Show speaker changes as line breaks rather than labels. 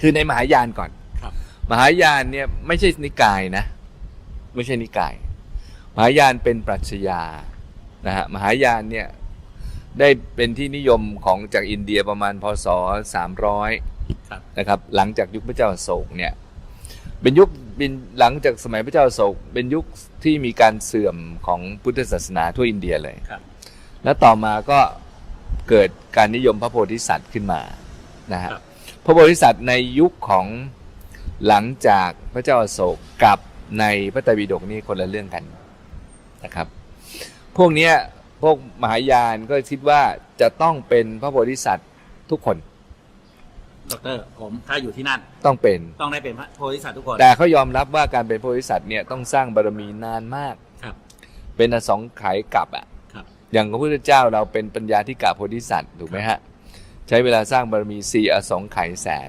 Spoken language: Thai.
คือในมหายานก่อน
ครับ
มหายานเนี่ยไม่ใช่นิกายนะ ไม่ใช่นิกาย มหายานเป็นปรัชญานะฮะมหายานเนี่ยได้เป็นที่นิยมของจากอินเดียประมาณพศ300
ครับ
นะครับ หลังจากยุคพระเจ้าอโศกเนี่ยเป็นยุคเป็นหลังจากสมัยพระเจ้าอโศก เป็นยุคที่มีการเสื่อมของพุทธศาสนาทั่วอินเดียเลย
ครับ
แล้วต่อมาก็เกิดการนิยมพระโพธิสัตว์ขึ้นมานะฮะ
ครับ
พระโพธิสัตว์ในยุคของหลังจากพระเจ้าอโศกกับในพระไตรปิฎกนี่คนละเรื่องกันนะครับ พวกเนี้ยพวกมหายานก็คิดว่าจะต้องเป็นพระโพธิสัตว์ทุกคน
ดอกเตอรผมถ้าอยู่ที่นั่น
ต้องเป็น
ต้องได้เป็นพระโพธิสัตว์ทุกคน
แต่เขายอมรับว่าการเป็นโพธิสัตว์เนี่ยต้องสร้างบารมีนานมาก
ครับ
เป็นอสงไขยกับอะ
ครับ
อย่างพระพุทธเจ้าเราเป็นปัญญาธิกาโพธิสัตว์ถูกไหมฮะ ใช้เวลาสร้างบารมีสี่อสงไขยแสน